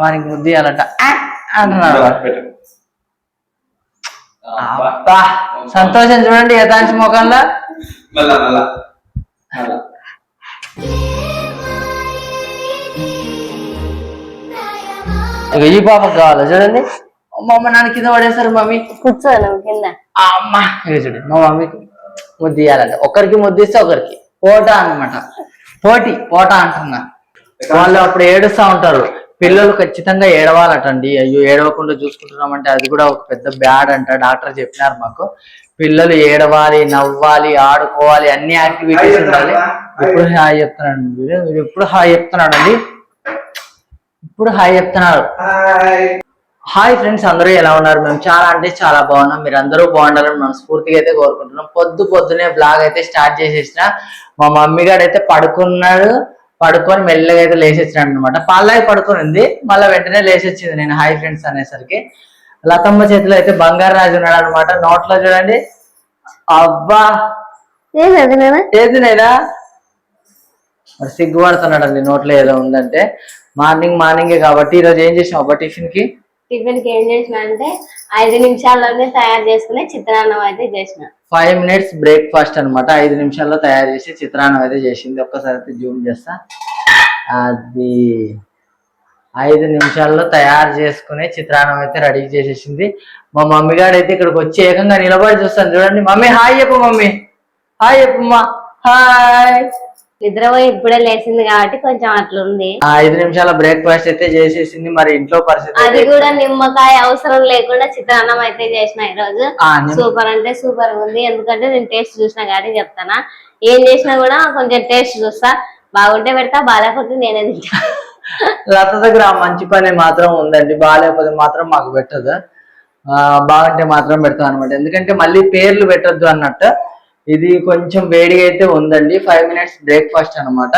వానికి ముద్దు ఇవ్వాలంట! అంటున్నాడు. అబ్బా. సంతోషం చూడండి యథాంశ ముఖంలో. ఈ పాపకు కావాలి చూడండి. మా అమ్మ నాన్న కింద పడేశారు మమ్మీ కూర్చో నువ్వు కింద. ఆ అమ్మ. ఇక చూడండి మా మమ్మీకి ముద్దు ఇవ్వాలంట. ఒకరికి ముద్దు ఇస్తే ఒకరికి. పోటా అన్నమాట. పోటీ పోటా అంటున్నా. వాళ్ళు అప్పుడు ఏడుస్తా ఉంటారు. పిల్లలు ఖచ్చితంగా ఏడవాలటండి. అయ్యో ఏడవకుండా చూసుకుంటున్నామంటే అది కూడా ఒక పెద్ద బ్యాడ్ అంట. డాక్టర్ చెప్పినారు మాకు. పిల్లలు ఏడవాలి నవ్వాలి ఆడుకోవాలి అన్ని యాక్టివిటీస్ ఉండాలి. ఇప్పుడు హాయ్. చెప్తున్నాడు వీడు ఎప్పుడు హాయ్ చెప్తున్నాడు అండి ఇప్పుడు హాయ్ చెప్తున్నాడు హాయ్. హాయ్ ఫ్రెండ్స్ అందరూ ఎలా ఉన్నారు? మేము చాలా అంటే చాలా బాగున్నాం. మీరు అందరూ బాగుండాలని మనస్ఫూర్తిగా అయితే కోరుకుంటున్నాం. పొద్దు పొద్దునే బ్లాగ్ అయితే స్టార్ట్ చేసేసిన. మా మమ్మీ గారు అయితే పడుకున్నాడు. పడుకొని మెల్లగా అయితే లేచేసినాడు అనమాట పాలాగి పడుకునింది. మళ్ళీ వెంటనే లేచొచ్చింది నేను హాయ్ ఫ్రెండ్స్ అనేసరికి. లతమ్మ చేతిలో అయితే బంగారు రాజు ఉన్నాడు అనమాట నోట్లో చూడండి. అబ్బా ఏది నేను? మరి సిగ్గుపడుతున్నాడండి నోట్లో ఏదో ఉందంటే. మార్నింగ్ మార్నింగే కాబట్టి ఈరోజు ఏం చేసాం అబ్బా టిఫిన్కి టిఫిన్కి ఏం చేసిన అంటే ఐదు నిమిషాల్లోనే తయారు చేసుకునే చిత్రాన్నం అయితే చేసిన. ఫైవ్ మినిట్స్ బ్రేక్ఫాస్ట్ అనమాట ఐదు నిమిషాల్లో తయారు చేసి చిత్రాన్నం అయితే చేసింది. ఒక్కసారి అయితే జూమ్ చేస్తా. అది ఐదు నిమిషాల్లో తయారు చేసుకునే చిత్రాన్నం అయితే రెడీ చేసేసింది. మా మమ్మీ గారు అయితే ఇక్కడికి వచ్చి ఏకంగా నిలబడి చూస్తాను. చూడండి మమ్మీ హాయ్ చెప్పు మమ్మీ. హాయ్ చెప్పమ్మా హాయ్. నిద్రపోయి ఇప్పుడే లేచింది కాబట్టి కొంచెం అట్లుంది. ఆ ఐదు నిమిషాల బ్రేక్ఫాస్ట్ అయితే చేసేసింది మరి ఇంట్లో పరిస్థితి అది కూడా నిమ్మకాయ అవసరం లేకుండా చిత్రాన్నం అయితే చేసిన ఈ రోజు ఆ, నిమ్- సూపర్ అంటే సూపర్ ఉంది. ఎందుకంటే నేను టేస్ట్ చూసిన కాబట్టి చెప్తానా. ఏం చేసినా కూడా కొంచెం టేస్ట్ చూస్తా. బాగుంటే పెడతా బాగాలేకపోతే నేనే తింటా. లత దగ్గర ఆ మంచి పని మాత్రం ఉందండి. బాగాలేకపోతే మాత్రం మాకు పెట్టదు. ఆ, బాగుంటే మాత్రం పెడతాం అనమాట ఎందుకంటే మళ్ళీ పేర్లు పెట్టొద్దు అన్నట్టు. ఇది కొంచెం వేడిగా అయితే ఉందండి. ఫైవ్ మినిట్స్ బ్రేక్ఫాస్ట్ అన్నమాట.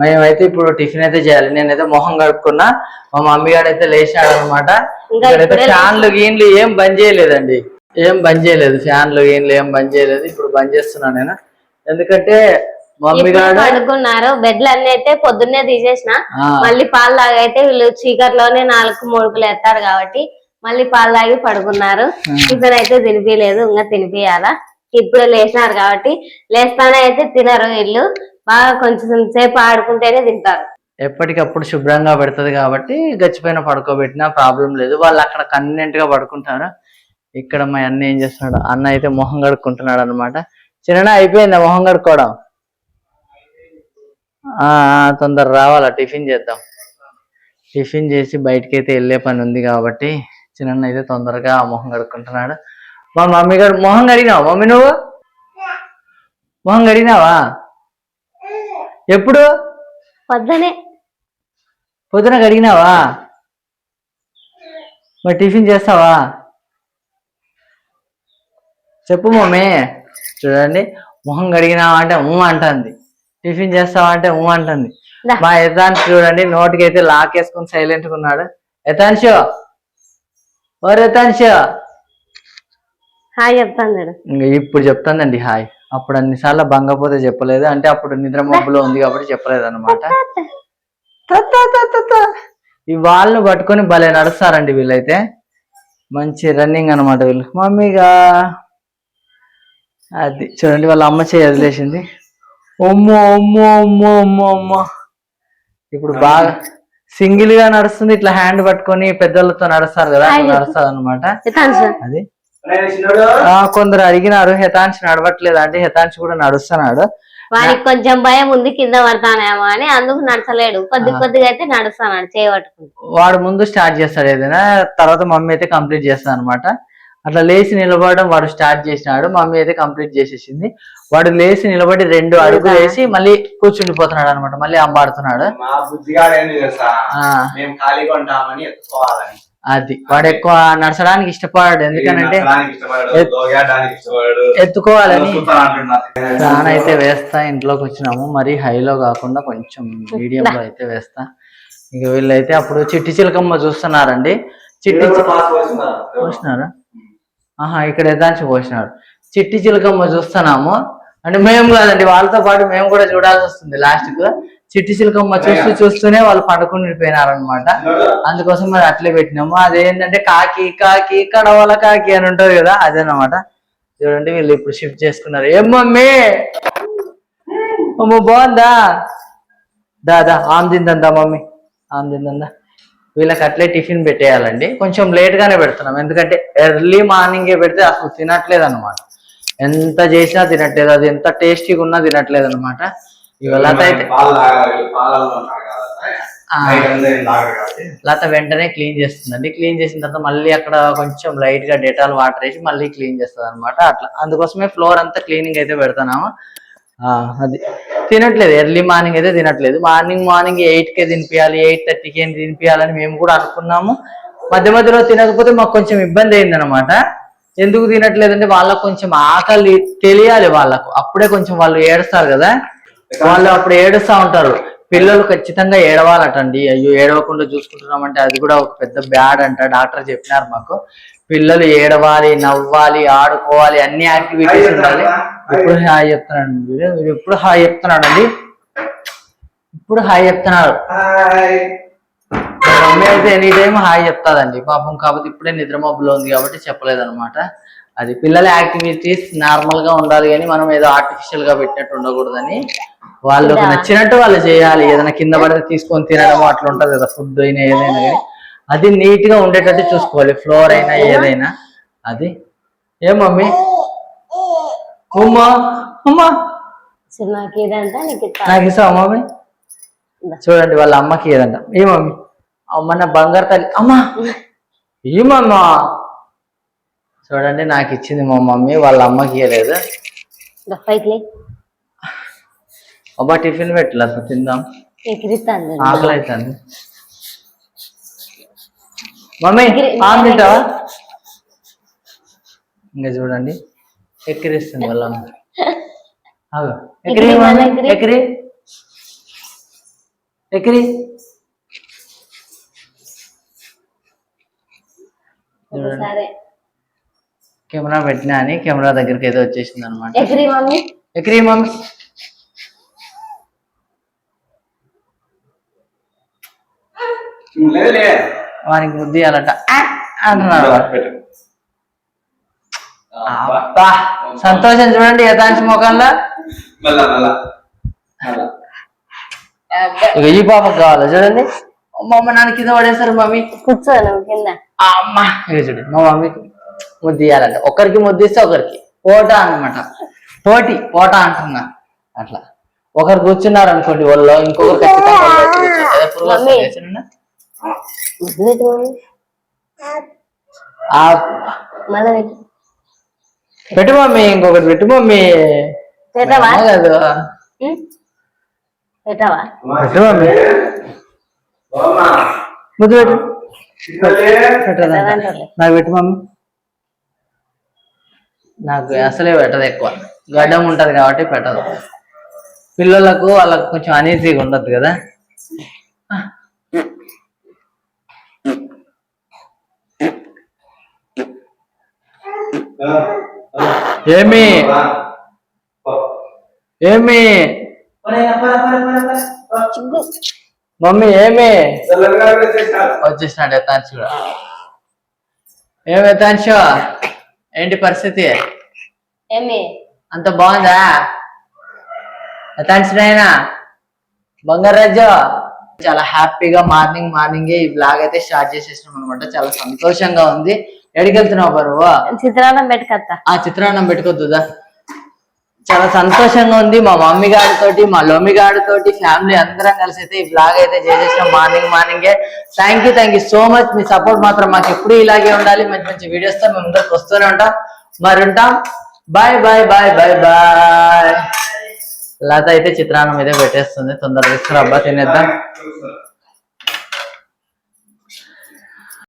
మేమైతే ఇప్పుడు టిఫిన్ అయితే చేయాలి. నేనైతే మొహం కడుక్కున్నా. మా మమ్మీ గారు అయితే లేచాడు అనమాట ఫ్యాన్లు గీన్లు ఏం బంద్ చేయలేదండి. ఏం బంద్ చేయలేదు. ఫ్యాన్లు గీన్లు ఏం బంద్ చేయలేదు. ఇప్పుడు బంద్ చేస్తున్నాను నేను. ఎందుకంటే మమ్మీ గారు పడుకున్నారు బెడ్లు అన్ని అయితే పొద్దున్నే తీసేసిన. మళ్ళీ పాలు తాగైతే వీళ్ళు చీకట్లోనే నాలుగు మూడుకులు ఎత్తారు కాబట్టి మళ్ళీ పాలు తాగి పడుకున్నారు. అయితే తినిపించలేదు ఇంకా తినిపియాలా? ఇప్పుడే లేచినారు కాబట్టి లేస్తానే అయితే తినరు వీళ్ళు. బాగా కొంచెం సేపు ఆడుకుంటేనే తింటారు. ఎప్పటికప్పుడు శుభ్రంగా పెడుతుంది కాబట్టి గచ్చిపోయిన పడుకోబెట్టినా ప్రాబ్లం లేదు. వాళ్ళు అక్కడ కన్వీనియంట్గా పడుకుంటారు? ఇక్కడ మా అన్న ఏం చేస్తున్నాడు? అన్న అయితే మొహం కడుక్కుంటున్నాడు అనమాట చిన్న అయిపోయిందా మొహం కడుక్కోవడం? ఆ తొందర రావాలా టిఫిన్ చేద్దాం. టిఫిన్ చేసి బయటకి అయితే వెళ్ళే పని ఉంది కాబట్టి చిన్న అయితే తొందరగా ఆ మొహం కడుక్కుంటున్నాడు. మా మమ్మీ గారు మొహం కడిగినావా? మమ్మీ నువ్వు? మొహం కడిగినావా? ఎప్పుడు? పొద్దునే. పొద్దున కడిగినావా? మరి టిఫిన్ చేస్తావా? చెప్పు మమ్మీ. చూడండి మొహం కడిగినావా అంటే ఊ అంటుంది. టిఫిన్ చేస్తావా అంటే ఊ అంటుంది. మా యథాంశ్ చూడండి నోటికి అయితే లాక్ వేసుకుని సైలెంట్గా ఉన్నాడు. యథాంశు ఓ యథాంశు హాయ్ చెప్తాను ఇప్పుడు చెప్తానండి హాయ్. అప్పుడు అన్నిసార్లు బంగపోతే చెప్పలేదు. అంటే అప్పుడు నిద్ర మబ్బులో ఉంది కాబట్టి చెప్పలేదు అనమాట ఈ వాళ్ళను పట్టుకొని భలే నడుస్తారండి వీళ్ళైతే. మంచి రన్నింగ్ అన్నమాట వీళ్ళు. మమ్మీగా. అది చూడండి వాళ్ళ అమ్మ చేయి వదిలేసింది. ఒమ్మో ఒమ్మో ఒమ్మో ఒమ్మో అమ్మో. ఇప్పుడు బాగా సింగిల్గా నడుస్తుంది. ఇట్లా హ్యాండ్ పట్టుకొని పెద్దలతో నడుస్తారు కదా అట్లా నడుస్తుంది అనమాట అది. కొందరు అడిగినారు హెతాంశ్ నడవట్లేదు అంటే హెతాంశ్ కూడా నడుస్తున్నాడు. వానికి కొంచెం భయం ఉంది కింద పడతానేమో అని అందుకు నడచలేడు. కొద్ది కొద్దిగా అయితే నడుస్తాడు చేయబట్టుకుంటూ వాడు ముందు స్టార్ట్ చేస్తాడు ఏదైనా తర్వాత మమ్మీ అయితే కంప్లీట్ చేస్తాడు అనమాట అట్లా లేచి నిలబడడం వాడు స్టార్ట్ చేసినాడు మమ్మీ అయితే కంప్లీట్ చేసేసింది. వాడు లేచి నిలబడి రెండు అడుగులు వేసి మళ్ళీ కూర్చుండిపోతున్నాడు అనమాట మళ్ళీ అంబాడుతున్నాడు. అది. వాడు ఎక్కువ నడచడానికి ఇష్టపడాడు. ఎందుకనంటే ఎత్తుకోవాలని ఫ్యాన్ అయితే వేస్తా ఇంట్లోకి వచ్చినాము. మరి హైలో కాకుండా కొంచెం మీడియం లో అయితే వేస్తా. ఇక వీళ్ళైతే అప్పుడు చిట్టి చిలకమ్మ చూస్తున్నారండి. చిట్టి. పోసినారా? ఆహా ఇక్కడ ఎదాంచి పోసినాడు చిట్టి చిలకమ్మ చూస్తున్నాము. అంటే మేము కాదండి వాళ్ళతో పాటు మేము కూడా చూడాల్సి వస్తుంది లాస్ట్కు చిట్టి చిలకమ్మ చూస్తూ చూస్తూనే వాళ్ళు పండుకుని పోయినారనమాట అందుకోసం మరి అట్లే పెట్టినాము. అదేంటంటే కాకి కాకి కడవల కాకి అని ఉంటది కదా అదేనమాట చూడండి వీళ్ళు ఇప్పుడు షిఫ్ట్ చేసుకున్నారు. ఏం మమ్మీ? అమ్మ బాగుందా? దాదా ఆమె తిందా మమ్మీ. ఆమె తిందా వీళ్ళకి అట్లే టిఫిన్ పెట్టేయాలండి. కొంచెం లేట్ గానే పెడుతున్నాం. ఎందుకంటే ఎర్లీ మార్నింగే పెడితే అసలు తినట్లేదు అనమాట ఎంత చేసినా తినట్లేదు. అది ఎంత టేస్టీగా ఉన్నా తినట్లేదు అనమాట అయితే లత వెంటనే క్లీన్ చేస్తుందండి. క్లీన్ చేసిన తర్వాత మళ్ళీ అక్కడ కొంచెం లైట్గా డెటాల్ వాటర్ వేసి మళ్ళీ క్లీన్ చేస్తుంది అనమాట అట్లా అందుకోసమే ఫ్లోర్ అంతా క్లీనింగ్ అయితే పెడతాము అది. తినట్లేదు. ఎర్లీ మార్నింగ్ అయితే తినట్లేదు. మార్నింగ్ మార్నింగ్ ఎయిట్ కే తినిపించాలి ఎయిట్ థర్టీకి ఏం తినిపించాలని మేము కూడా అనుకున్నాము. మధ్య మధ్యలో తినకపోతే మాకు కొంచెం ఇబ్బంది అయింది అనమాట ఎందుకు తినట్లేదు అంటే వాళ్ళకు కొంచెం ఆకలి తెలియాలి వాళ్ళకు. అప్పుడే కొంచెం వాళ్ళు ఏడుస్తారు కదా. వాళ్ళు అప్పుడు ఏడుస్తా ఉంటారు. పిల్లలు ఖచ్చితంగా ఏడవాలటండి. అయ్యో ఏడవకుండా చూసుకుంటున్నామంటే అది కూడా ఒక పెద్ద బ్యాడ్ అంట. డాక్టర్ చెప్పినారు మాకు. పిల్లలు ఏడవాలి నవ్వాలి ఆడుకోవాలి అన్ని యాక్టివిటీస్ ఉండాలి. ఇప్పుడు హాయ్. చెప్తున్నాడు వీడు? ఎప్పుడు హాయ్ చెప్తున్నాడు అండి ఇప్పుడు హాయ్. చెప్తున్నాడు మమ్మీ అయితే ఎనీ టైం హాయ్ చెప్తాదండి. పాపం కాకపోతే ఇప్పుడే నిద్ర మబ్బులో ఉంది కాబట్టి చెప్పలేదు అనమాట అది పిల్లల యాక్టివిటీస్ నార్మల్గా ఉండాలి కానీ మనం ఏదో ఆర్టిఫిషియల్గా పెట్టినట్టు ఉండకూడదని. వాళ్ళకి నచ్చినట్టు వాళ్ళు చేయాలి. ఏదైనా కింద పడితే తీసుకొని తినడం అట్లా ఉంటది కదా ఫుడ్ అయినా ఏదైనా కానీ. అది నీట్గా ఉండేటట్టు చూసుకోవాలి. ఫ్లోర్ అయినా ఏదైనా. అది. ఏం మమ్మీ? ఉమ్మా నీకు ఇస్తా. నాకు ఇస్తావా మమ్మీ. చూడండి వాళ్ళ అమ్మకి ఏదంట. ఏ మమ్మీ? అమ్మ నా బంగారు తల్లి. అమ్మా. ఏమమ్మా? చూడండి నాకు ఇచ్చింది మా మమ్మీ వాళ్ళ అమ్మకి ఇవ్వలేదు. అబ్బా టిఫిన్ పెట్టలేదు తిందాం. ఎగిరిస్తాను చూడు. ఆకలి అవుతుంది మమ్మీ ఆమె తింటావా? ఇంకా చూడండి ఎక్కిరిస్తుంది వాళ్ళ అమ్మ. ఎక్కిరి. ఎక్కిరి. ఎక్కిరి. సరే. కెమెరా పెట్టినా అని కెమెరా దగ్గరికి ఏదో వచ్చేసింది అనమాట ఎగిరి మమ్మీ. మమ్మీ వానికి బుద్ధి అంటున్నాడు. పెట్టు. అబ్బా. సంతోషం చూడండి యథాంశ ముఖంలో. ఇక ఈ పాపకు కావాలి చూడండి. అమ్మ నాన్న కింద పడేస్తారు మమ్మీ. కూర్చో నువ్వు కింద. ఆ అమ్మ. ఇక చూడు మా మమ్మీకి. ముద్దు ఇవ్వాలంట ఒకరికి ముద్దు ఇస్తే ఒకరికి. పోట అన్నమాట. పోటీ పోట అంటున్నా. అట్లా. ఒకరు కూర్చున్నారు అనుకోండి వాళ్ళు ఇంకొకరు ఖచ్చితంగా పెట్టు. మమ్మీ ఇంకొకటి పెట్టు మమ్మీ. కదా. పెట్టు మమ్మీ. బామ్మా. ముద్దు పెట్టు. నాకు పెట్టు మమ్మీ. నాకు అసలే పెట్టదు ఎక్కువ. గడ్డం ఉంటది కాబట్టి పెట్టదు. పిల్లలకు వాళ్ళకు కొంచెం అనీజీగా ఉండదు కదా. ఏమి? ఏమి? మమ్మీ ఏమి? వచ్చేసినాడు. యథాంశ్ కూడా. ఏమి యథాంశ ఏంటి పరిస్థితి? ఏమి? అంత బాగుందా? యథాంశ్ నాయనా. బంగారాజు. చాలా హ్యాపీగా మార్నింగ్ మార్నింగే ఈ బ్లాగ్ అయితే స్టార్ట్ చేసేసినాం అనమాట చాలా సంతోషంగా ఉంది. ఎక్కడికి వెళ్తున్నావు బరువు? చిత్రాన్నం పెట్టుకత్తా. ఆ చిత్రాన్నం పెట్టుకోద్దుదా చాలా సంతోషంగా ఉంది. మా మమ్మీ గారితోటి మా లొమ్మి గారితోటి ఫ్యామిలీ అందరం కలిసి అయితే ఈ బ్లాగ్ అయితే చేసేసాం. మార్నింగ్ మార్నింగే. Thank you thank you so much me support మాత్రం మాకు ఎప్పుడు ఇలాగే ఉండాలి. మంచి మంచి వీడియోస్తో మేము ముందరికి వస్తూనే ఉంటాం. మరి ఉంటాం. Bye bye bye bye bye Latha అయితే చిత్రాన్నం అయితే పెట్టేస్తుంది. తొందరగా తీసుకురా అబ్బా తినేద్దాం.